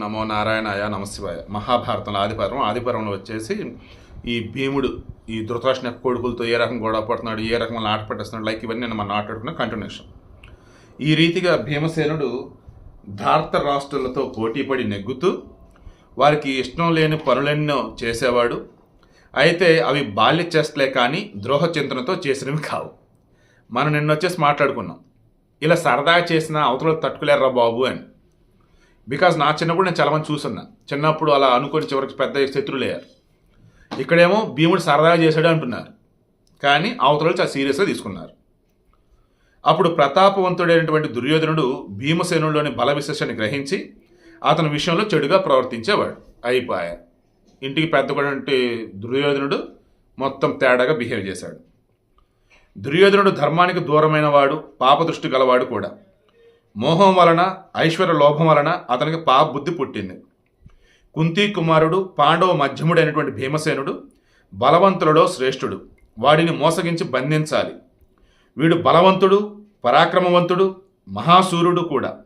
నమో నారాయణాయ నమశివాయ. మహాభారతంలో ఆదిపర్వం ఆదిపర్వంలో వచ్చేసి ఈ భీముడు ఈ ధృతరాష్ట్ర కొడుకులతో ఏ రకం గొడవ పడుతున్నాడు ఏ రకం ఆట పట్టేస్తున్నాడు లైక్ ఇవన్నీ నేను మనం ఆటాడుకున్న కంటిన్యూషన్ ఈ రీతిగా భీమసేనుడు ధార్త రాష్ట్రాలతో పోటీపడి నెగ్గుతూ వారికి ఇష్టం లేని పనులెన్నో చేసేవాడు. అయితే అవి బాల్య చేస్తలే కానీ ద్రోహ చింతనతో చేసినవి కావు. మనం నిన్న వచ్చేసి మాట్లాడుకున్నాం. ఇలా సరదాగా చేసిన అవతల తట్టుకోలేరా బాబు అని. బికాజ్ నా చిన్నప్పుడు నేను చాలామంది చూసున్నా చిన్నప్పుడు అలా అనుకొని చివరికి పెద్ద శత్రువులు అయ్యారు. ఇక్కడేమో భీముడు సరదాగా చేశాడు అంటున్నారు. కానీ అవతల చాలా సీరియస్గా తీసుకున్నారు. అప్పుడు ప్రతాపవంతుడైనటువంటి దుర్యోధనుడు భీమసేనుల్లోని బల విశేషాన్ని గ్రహించి అతని విషయంలో చెడుగా ప్రవర్తించేవాడు. అయిపోయా ఇంటికి పెద్దటువంటి దుర్యోధనుడు మొత్తం తేడాగా బిహేవ్ చేశాడు. దుర్యోధనుడు ధర్మానికి దూరమైన వాడు పాపదృష్టి గలవాడు కూడా. మోహం వలన ఐశ్వర్య లోభం వలన అతనికి పాప బుద్ధి పుట్టింది. కుంతి కుమారుడు పాండవ మధ్యముడైనటువంటి భీమసేనుడు బలవంతులలో శ్రేష్ఠుడు. వాడిని మోసగించి బంధించాలి. వీడు బలవంతుడు పరాక్రమవంతుడు మహాసూర్యుడు కూడా.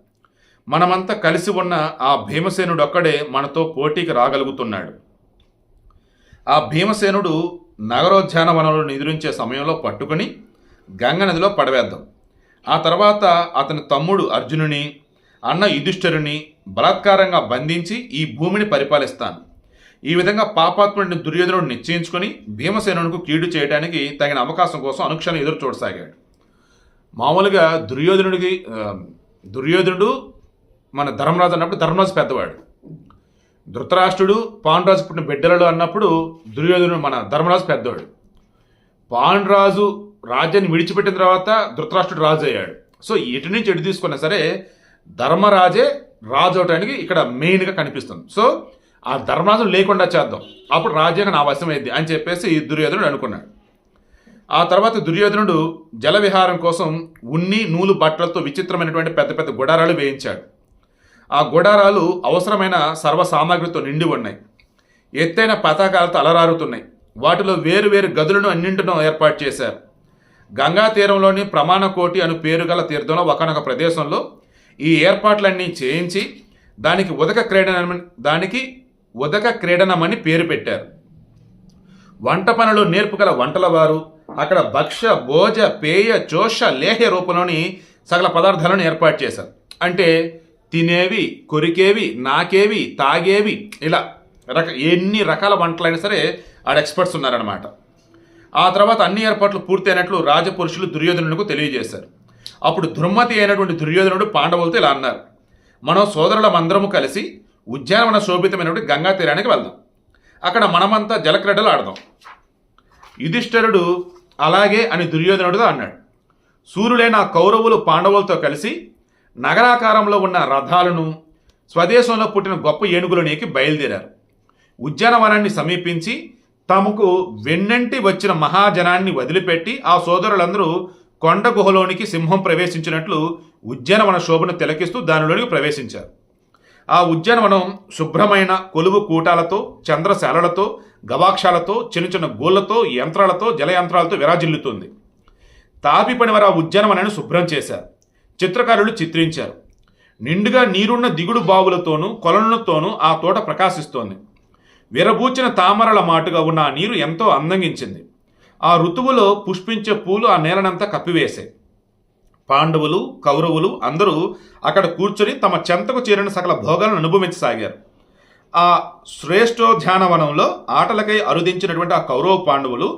మనమంతా కలిసి ఉన్న ఆ భీమసేనుడు ఒక్కడే మనతో పోటీకి రాగలుగుతున్నాడు. ఆ భీమసేనుడు నగరోద్యానవనంలో నిద్రించే సమయంలో పట్టుకుని గంగ నదిలో పడవేద్దాం. ఆ తర్వాత అతని తమ్ముడు అర్జునుని అన్న యుధిష్ఠరుని బలాత్కారంగా బంధించి ఈ భూమిని పరిపాలిస్తాను. ఈ విధంగా పాపాత్ముడిని దుర్యోధనుడు నిశ్చయించుకొని భీమసేనునికి కీడు చేయడానికి తగిన అవకాశం కోసం అనుక్షణం ఎదురు చూడసాగాడు. మామూలుగా దుర్యోధనుడికి దుర్యోధనుడు మన ధర్మరాజు అన్నప్పుడు ధర్మరాజు పెద్దవాడు. ధృతరాష్ట్రుడు పాండురాజు పుట్టిన బిడ్డలలో అన్నప్పుడు దుర్యోధనుడు మన ధర్మరాజు పెద్దవాడు పాండురాజు రాజ్యాన్ని విడిచిపెట్టిన తర్వాత ధృతరాష్ట్రుడు రాజు అయ్యాడు. సో ఎటు నుంచి ఎటు తీసుకున్నా సరే ధర్మరాజే రాజు అవటానికి ఇక్కడ మెయిన్గా కనిపిస్తుంది. సో ఆ ధర్మరాజు లేకుండా చేద్దాం. అప్పుడు రాజ్యాంగం నా వశమైంది అని చెప్పేసి దుర్యోధనుడు అనుకున్నాడు. ఆ తర్వాత దుర్యోధనుడు జల విహారం కోసం ఉన్ని నూలు బట్టలతో విచిత్రమైనటువంటి పెద్ద పెద్ద గుడారాలు వేయించాడు. ఆ గుడారాలు అవసరమైన సర్వ సామాగ్రితో నిండి ఉన్నాయి. ఎత్తైన పతాకాలతో అలరారుతున్నాయి. వాటిలో వేరు వేరు గదులను అన్నింటినో ఏర్పాటు చేశారు. గంగా తీరంలోని ప్రమాణ కోటి అను పేరు గల తీర్థంలో ఒకనొక ప్రదేశంలో ఈ ఏర్పాట్లన్నీ చేయించి దానికి ఉదక క్రీడన దానికి ఉదక క్రీడనమని పేరు పెట్టారు. వంట పనులు నేర్పుగల వంటల వారు అక్కడ భక్ష భోజ పేయ చోష లేహ్య రూపంలోని సకల పదార్థాలను ఏర్పాటు చేశారు. అంటే తినేవి కొరికేవి నాకేవి తాగేవి ఇలా రక ఎన్ని రకాల వంటలైనా సరే ఆడ ఎక్స్పర్ట్స్ ఉన్నారనమాట ఆ తర్వాత అన్ని ఏర్పాట్లు పూర్తయినట్లు రాజపురుషులు దుర్యోధనుడికి తెలియజేశారు. అప్పుడు దుర్మతి అయినటువంటి దుర్యోధనుడు పాండవులతో ఇలా అన్నారు. మనం సోదరులమందరము కలిసి ఉద్యానవన శోభితమైనటువంటి గంగా తీరానికి వెళ్దాం. అక్కడ మనమంతా జలక్రీడలు ఆడదాం. యుధిష్ఠరుడు అలాగే అని దుర్యోధనుడితో అన్నాడు. సూర్యుడైన కౌరవులు పాండవులతో కలిసి నగరాకారంలో ఉన్న రథాలను స్వదేశంలో పుట్టిన గొప్ప ఏనుగులను బయలుదేరారు. ఉద్యానవనాన్ని సమీపించి తమకు వెన్నంటి వచ్చిన మహాజనాన్ని వదిలిపెట్టి ఆ సోదరులందరూ కొండ గుహలోనికి సింహం ప్రవేశించినట్లు ఉద్యానవన శోభను తిలకిస్తూ దానిలోనికి ప్రవేశించారు. ఆ ఉద్యానవనం శుభ్రమైన కొలువు కూటాలతో చంద్రశాలలతో గవాక్షాలతో చిన్న చిన్న గోళ్ళతో యంత్రాలతో జలయంత్రాలతో విరాజిల్లుతుంది. తాపి పనివారు ఆ ఉద్యానవనాన్ని శుభ్రం చేశారు. చిత్రకారులు చిత్రించారు. నిండుగా నీరున్న దిగుడు బావులతోనూ కొలనులతోనూ ఆ తోట ప్రకాశిస్తోంది. విరబూచిన తామరల మాటుగా ఉన్న ఆ నీరు ఎంతో అందంగించింది. ఆ ఋతువులో పుష్పించే పూలు ఆ నేలనంతా కప్పివేశాయి పాండవులు కౌరవులు అందరూ అక్కడ కూర్చొని తమ చెంతకు చేరిన సకల భోగాలను అనుభవించసాగారు ఆ శ్రేష్టోధ్యానవనంలో ఆటలకై అరుదించినటువంటి ఆ కౌరవ పాండవులు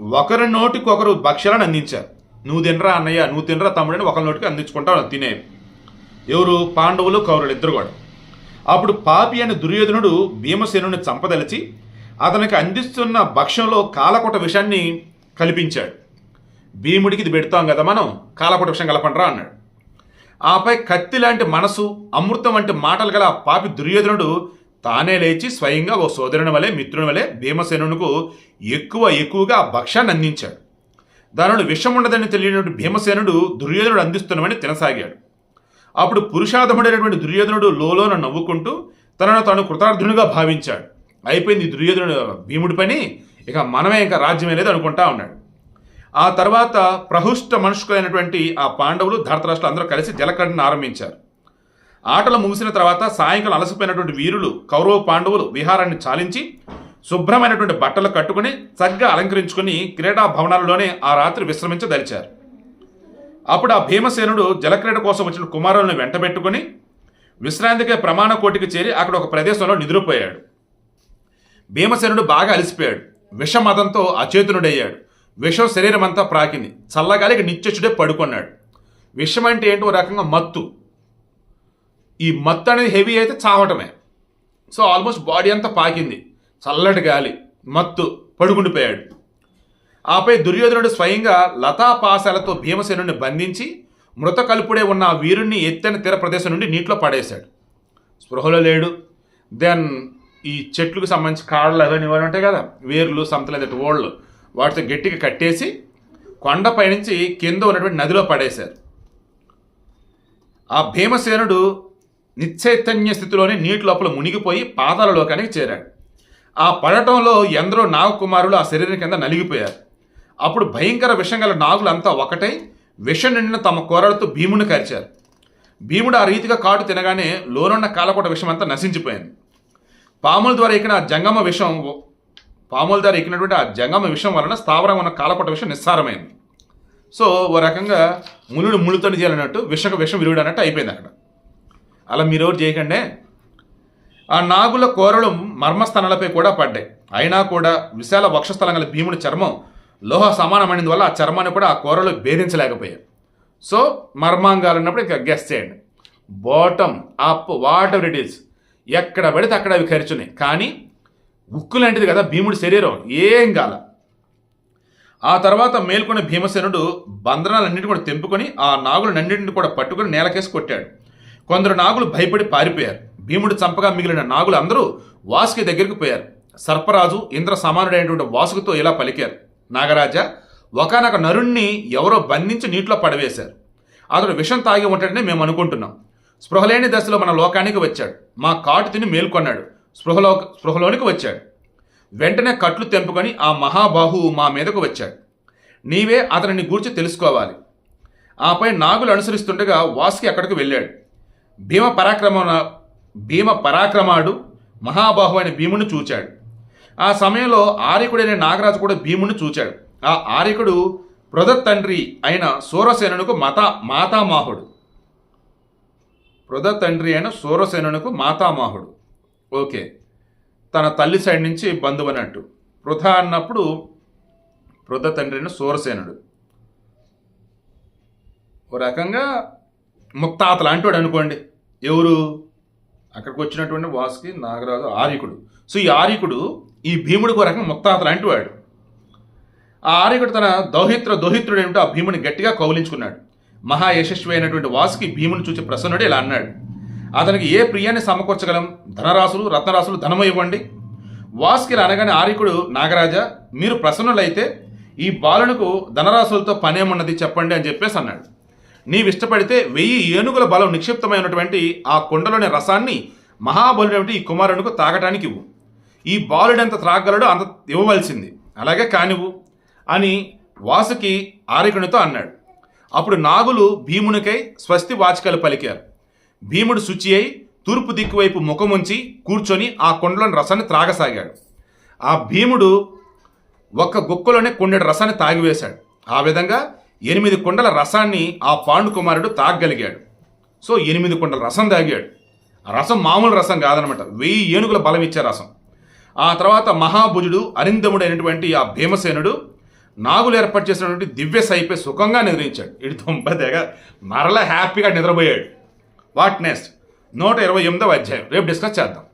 ఒకరి నోటికొకరు భక్ష్యాలను అందించారు. నువ్వు తినరా అన్నయ్య నువ్వు తినరా తమ్ముడని ఒకరి నోటికి అందించుకుంటా తినే ఎవరు? పాండవులు కౌరవులు ఇద్దరు కూడా. అప్పుడు పాపి అని దుర్యోధనుడు భీమసేనుని చంపదలిచి అతనికి అందిస్తున్న భక్ష్యంలో కాలకొట విషాన్ని కల్పించాడు. భీముడికి ఇది పెడతాం కదా మనం కాలకొట విషయం కలపండ్రా అన్నాడు. ఆపై కత్తి లాంటి మనసు అమృతం వంటి మాటలు గల పాపి దుర్యోధనుడు తానే లేచి స్వయంగా ఓ సోదరుని వలె మిత్రుని వలె భీమసేనునికి ఎక్కువ ఎక్కువగా భక్ష్యాన్ని అందించాడు. దానిలో విషం ఉండదని తెలియనటువంటి భీమసేనుడు దుర్యోధనుడు అందిస్తున్నామని తినసాగాడు. అప్పుడు పురుషాధముడైనటువంటి దుర్యోధనుడు లోలోన నవ్వుకుంటూ తనను తాను కృతార్థునిగా భావించాడు. అయిపోయింది దుర్యోధనుడు భీముడి పని. ఇక మనమే ఇంకా రాజ్యమే లేదు అనుకుంటా ఉన్నాడు. ఆ తర్వాత ప్రహుష్ట మనుషులైనటువంటి ఆ పాండవులు ధర్తరాష్ట్రులు అందరూ కలిసి జలకడను ఆరంభించారు. ఆటలు ముగిసిన తర్వాత సాయంకాలం అలసిపోయినటువంటి వీరులు కౌరవ పాండవులు విహారాన్ని చాలించి శుభ్రమైనటువంటి బట్టలు కట్టుకుని చక్కగా అలంకరించుకుని క్రీడా భవనాలలోనే ఆ రాత్రి విశ్రమించదలిచారు. అప్పుడు ఆ భీమసేనుడు జలక్రీడ కోసం వచ్చిన కుమారులను వెంటబెట్టుకుని విశ్రాంతికే ప్రమాణ కోటికి చేరి అక్కడ ఒక ప్రదేశంలో నిద్రపోయాడు. భీమసేనుడు బాగా అలసిపోయాడు. విషమదంతో అచేతనుడయ్యాడు. విషం శరీరం అంతా ప్రాకింది. చల్లగాలికి నిత్యచుడే పడుకున్నాడు. విషం అంటే ఏంటో? రకంగా మత్తు. ఈ మత్తు అనేది హెవీ అయితే చావటమే. సో ఆల్మోస్ట్ బాడీ అంతా పాకింది. చల్లటి గాలి మత్తు పడుకుండిపోయాడు. ఆపై దుర్యోధనుడు స్వయంగా లతాపాశాలతో భీమసేనుడిని బంధించి మృత కలుపుడే ఉన్న ఆ వీరుణ్ణి ఎత్తైన తీర ప్రదేశం నుండి నీటిలో పడేశాడు. స్పృహలో లేడు. దెన్ ఈ చెట్లకు సంబంధించి కాళ్ళు అవన్నీ ఇవన్నీ ఉంటాయి కదా వేర్లు సంతలు లేదంటే ఓళ్ళు వాటితో గట్టిగా కట్టేసి కొండపై నుంచి కింద ఉన్నటువంటి నదిలో పడేశారు. ఆ భీమసేనుడు నిశ్చైతన్య స్థితిలోనే నీటి లోపల మునిగిపోయి పాతాల లోకానికి చేరాడు. ఆ పడటంలో ఎందరో నాగకుమారులు ఆ శరీరం కింద నలిగిపోయారు. అప్పుడు భయంకర విషం గల నాగులంతా ఒకటై విషం నిండిన తమ కోరలతో భీముని కరిచారు. భీముడు ఆ రీతిగా కాటు తినగానే లోనున్న కాలకోట విషం అంతా నశించిపోయింది. పాముల ద్వారా ఎక్కిన ఆ జంగమ విషం పాముల ద్వారా ఎక్కినటువంటి ఆ జంగమ విషం వలన స్థావరం ఉన్న కాలకోట విషం నిస్సారమైంది. సో ఓ రకంగా మునుడు ముళ్ళుతోని చేయాలన్నట్టు విషక విషం విరుగుడు అన్నట్టు అయిపోయింది అక్కడ. అలా మీరు ఎవరు చేయకండి. ఆ నాగుల కోరలు మర్మస్థానాలపై కూడా పడ్డాయి. అయినా కూడా విశాల వక్షస్థలం గల భీముడి చర్మం లోహ సమానమైనందు వల్ల ఆ చర్మాన్ని కూడా ఆ కూరలు భేదించలేకపోయాయి సో మర్మాంగాలు ఉన్నప్పుడు ఇంకా గెస్ చేయండి. Bottom up whatever it is ఎక్కడ పడితే అక్కడ అవి ఖర్చున్నాయి కానీ ఉక్కు లాంటిది కదా భీముడి శరీరం. ఏం కాల. ఆ తర్వాత మేల్కొన్న భీమసేనుడు బంధనాలన్నింటిని కూడా తెంపుకొని ఆ నాగులన్నింటిని కూడా పట్టుకొని నేలకేసి కొట్టాడు. కొందరు నాగులు భయపడి పారిపోయారు. భీముడు చంపగా మిగిలిన నాగులు అందరూ వాసుకి దగ్గరికి పోయారు. సర్పరాజు ఇంద్ర సమానుడైనటువంటి వాసుకుతో ఇలా పలికారు. నాగరాజ ఒకనొక నరుణ్ణి ఎవరో బంధించి నీటిలో పడవేశారు. అతడు విషం తాగి ఉంటాడని మేము అనుకుంటున్నాం. స్పృహలేని దశలో మన లోకానికి వచ్చాడు. మా కాటు తిని మేల్కొన్నాడు. స్పృహలో స్పృహలోనికి వచ్చాడు. వెంటనే కట్లు తెంపుకొని ఆ మహాబాహువు మా మీదకు వచ్చాడు. నీవే అతనిని గూర్చి తెలుసుకోవాలి. ఆపై నాగులు అనుసరిస్తుండగా వాసుకి అక్కడికి వెళ్ళాడు. భీమ పరాక్రమ భీమ పరాక్రమాడు మహాబాహు అయిన భీముని చూచాడు. ఆ సమయంలో ఆరికుడైన నాగరాజు కూడా భీముని చూచాడు. ఆ ఆరికుడు ప్రదత్ తండ్రి అయిన సూరసేనునకు మత మాతామాహుడు. ప్రదత్ తండ్రి అయిన సూరసేనునకు మాతామాహుడు. ఓకే. తన తల్లి సైడ్ నుంచి బంధువు అన్నట్టు పృథ అన్నప్పుడు పృథ తండ్రి అయిన సూరసేనుడు. ఓ రకంగా ముక్తాత లాంటివాడు అనుకోండి. ఎవరు? అక్కడికి వచ్చినటువంటి వాసుకి నాగరాజు ఆర్యకుడు. సో ఈ ఆర్యకుడు ఈ భీముడికి ఒక రకంగా ముక్తాత లాంటివాడు ఆ ఆర్యకుడు తన దౌహిత్ర దోహిత్రుడు ఏమిటో ఆ భీముని గట్టిగా కౌలించుకున్నాడు. మహా యశస్వి అయినటువంటి వాసుకి భీముని చూసి ప్రసన్నుడు ఇలా అన్నాడు. అతనికి ఏ ప్రియాన్ని సమకూర్చగలం? ధనరాశులు రత్నరాశులు ధనము ఇవ్వండి. వాసుకి అనగానే ఆర్యకుడు నాగరాజా మీరు ప్రసన్నులైతే ఈ బాలునకు ధనరాశులతో పనేమున్నది చెప్పండి అని చెప్పేసి అన్నాడు. నీవు ఇష్టపడితే వెయ్యి ఏనుగుల బలం నిక్షిప్తమైనటువంటి ఆ కొండలోని రసాన్ని మహాబలుడేమిటి ఈ కుమారునికి తాగటానికి ఇవ్వు. ఈ బాలుడు ఎంత త్రాగలడో అంత ఇవ్వవలసింది. అలాగే కానివ్వు అని వాసుకి ఆరికునితో అన్నాడు. అప్పుడు నాగులు భీమునికై స్వస్తి వాచికలు పలికారు. భీముడు శుచి అయి తూర్పు దిక్కు వైపు ముఖముంచి కూర్చొని ఆ కుండలోని రసాన్ని త్రాగసాగాడు. ఆ భీముడు ఒక్క గుక్కలోనే కొండెడు రసాన్ని తాగివేశాడు. ఆ విధంగా ఎనిమిది కుండల రసాన్ని ఆ పాండు కుమారుడు తాగగలిగాడు. సో ఎనిమిది కుండల రసం తాగాడు. ఆ రసం మామూలు రసం కాదనమాట. వెయ్యి ఏనుగుల బలం ఇచ్చే రసం. ఆ తర్వాత మహాభుజుడు అరిందముడు అయినటువంటి ఆ భీమసేనుడు నాగులు ఏర్పాటు చేసినటువంటి దివ్య సైపే సుఖంగా నిద్రించాడు. ఇటు తొంపదేగా మరలా హ్యాపీగా నిద్రపోయాడు. What next? నూట ఇరవై ఎనిమిదవ అధ్యాయం. రేపు డిస్కస్ చేద్దాం.